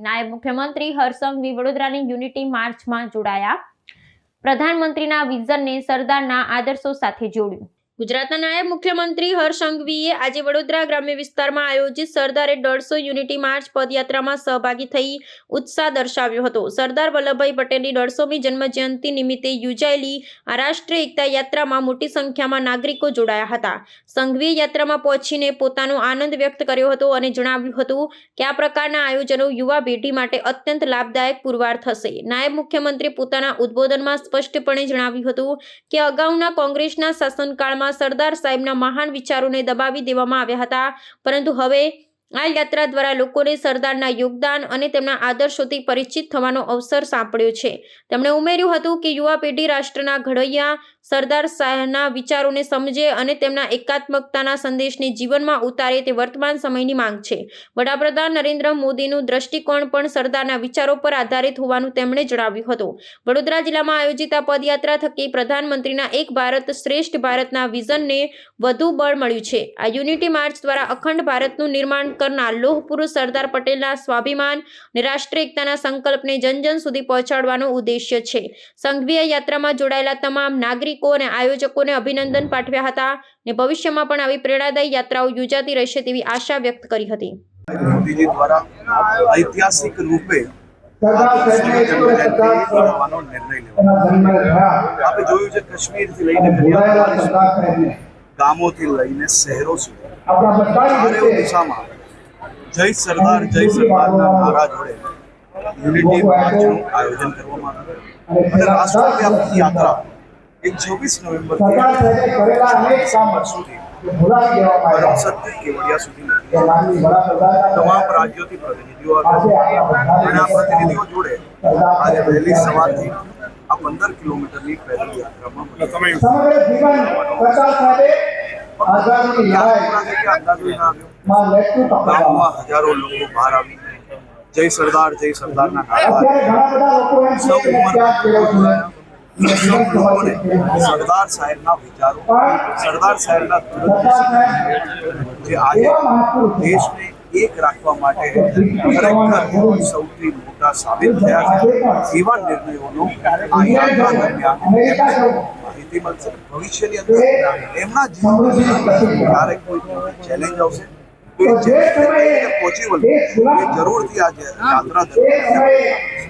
નાયબ મુખ્યમંત્રી હર્ષંઘવી વડોદરાની યુનિટી માર્ચમાં જોડાયા. પ્રધાનમંત્રીના વિઝનને સરદારના આદર્શો સાથે જોડ્યું. ગુજરાતના નાયબ મુખ્યમંત્રી હર્ષ સંઘવીએ આજે વડોદરા ગ્રામ્ય વિસ્તારમાં આયોજિત સરદારે દોઢસો યુનિટી માર્ચ પદયાત્રામાં સહભાગી થઈ ઉત્સાહ દર્શાવ્યો હતો. સરદાર વલ્લભભાઈ પટેલની દોઢસોમી જન્મજયંતિ નિમિત્તે યોજાયેલી આ રાષ્ટ્રીય એકતા યાત્રામાં મોટી સંખ્યામાં નાગરિકો જોડાયા હતા. સંઘવીએ યાત્રામાં પહોંચીને પોતાનો આનંદ વ્યક્ત કર્યો હતો અને જણાવ્યું હતું કે આ પ્રકારના આયોજનો યુવા પેઢી માટે અત્યંત લાભદાયક પુરવાર થશે. નાયબ મુખ્યમંત્રી પોતાના ઉદ્બોધનમાં સ્પષ્ટપણે જણાવ્યું હતું કે અગાઉના કોંગ્રેસના શાસનકાળમાં સરદાર સાહેબના મહાન વિચારોને દબાવી દેવામાં આવ્યા હતા. પરંતુ હવે આ યાત્રા દ્વારા લોકોને સરદારના યોગદાન અને તેમના આદર્શોથી પરિચિત થવાનો અવસર સાંપડ્યો છે. તેમણે ઉમેર્યું હતું કે યુવા પેઢી રાષ્ટ્રના ઘડવૈયા સરદાર સાહેબના વિચારોને સમજે અને તેમના એકાત્મકતાના સંદેશને જીવનમાં ઉતારે તે વર્તમાન સમયની માંગ છે. વડાપ્રધાન નરેન્દ્ર મોદીનું દ્રષ્ટિકોણ પણ સરદારના વિચારો પર આધારિત હોવાનું તેમણે જણાવ્યું હતું. વડોદરા જિલ્લામાં આયોજિત આ પદયાત્રા થકી પ્રધાનમંત્રીના એક ભારત શ્રેષ્ઠ ભારતના વિઝનને વધુ બળ મળ્યું છે. આ યુનિટી માર્ચ દ્વારા અખંડ ભારતનું નિર્માણ કરનાર લોહ પુરુષ સરદાર પટેલના સ્વાભિમાન અને રાષ્ટ્રીય એકતાના સંકલ્પને જન જન સુધી પહોંચાડવાનો ઉદ્દેશ્ય છે. સંઘવીય યાત્રામાં જોડાયેલા તમામ નાગરિકો અને આયોજકોને અભિનંદન પાઠવ્યા હતા ને ભવિષ્યમાં પણ આવી પ્રેરણાદાયી યાત્રાઓ યોજાતી રહેશે તેવી આશા વ્યક્ત કરી હતી. દ્વારા ઐતિહાસિક રૂપે આપણે જોયું છે કાશ્મીરથી લઈને ગામોથી લઈને શહેરો સુધી. દિશામાં જય સરદાર, જય સરદારના નારા જોડે યુનિટી માર્ચનું આયોજન કરવામાં આવ્યું. અને રાષ્ટ્રવ્યાપી યાત્રા એક ચોવીસ નવેમ્બરથી ડિસેમ્બર સુધી કરમસદથી કેવડિયા સુધી નીકળી તમામ રાજ્યોથી પ્રતિનિધિઓ આવ્યા અને આ પ્રતિનિધિઓ જોડે આજે વહેલી સવારથી આ પંદર કિલોમીટરની પેદલ યાત્રામાં મળી. સમગ્ર જીવન પ્રચાર સાથે આઝાદીની યાત્રા લડાઈ છે કે અંદાજો ના આવ્યો માં નેતૃત્વ આપવામાં ગામમાં હજારો લોકો બહાર આવી જય સરદાર જય સરદારના નારા અત્યારે ઘણા બધા લોકો એમ સૌ છે. સરદાર સાહેબના વિચારો, સરદાર સાહેબના જે આજે દેશને એક રાખવા માટે ખરેખર સૌથી મોટા સાબિત થયા છે એવા નિર્ણયોનો આ યાત્રા દરમિયાન માહિતી મળશે. ભવિષ્યની અંદર એમના જીવનમાં ક્યારેક કોઈ ચેલેન્જ આવશે? એ ચેલેન્જ એ જરૂરથી આ યાત્રા દરમિયાન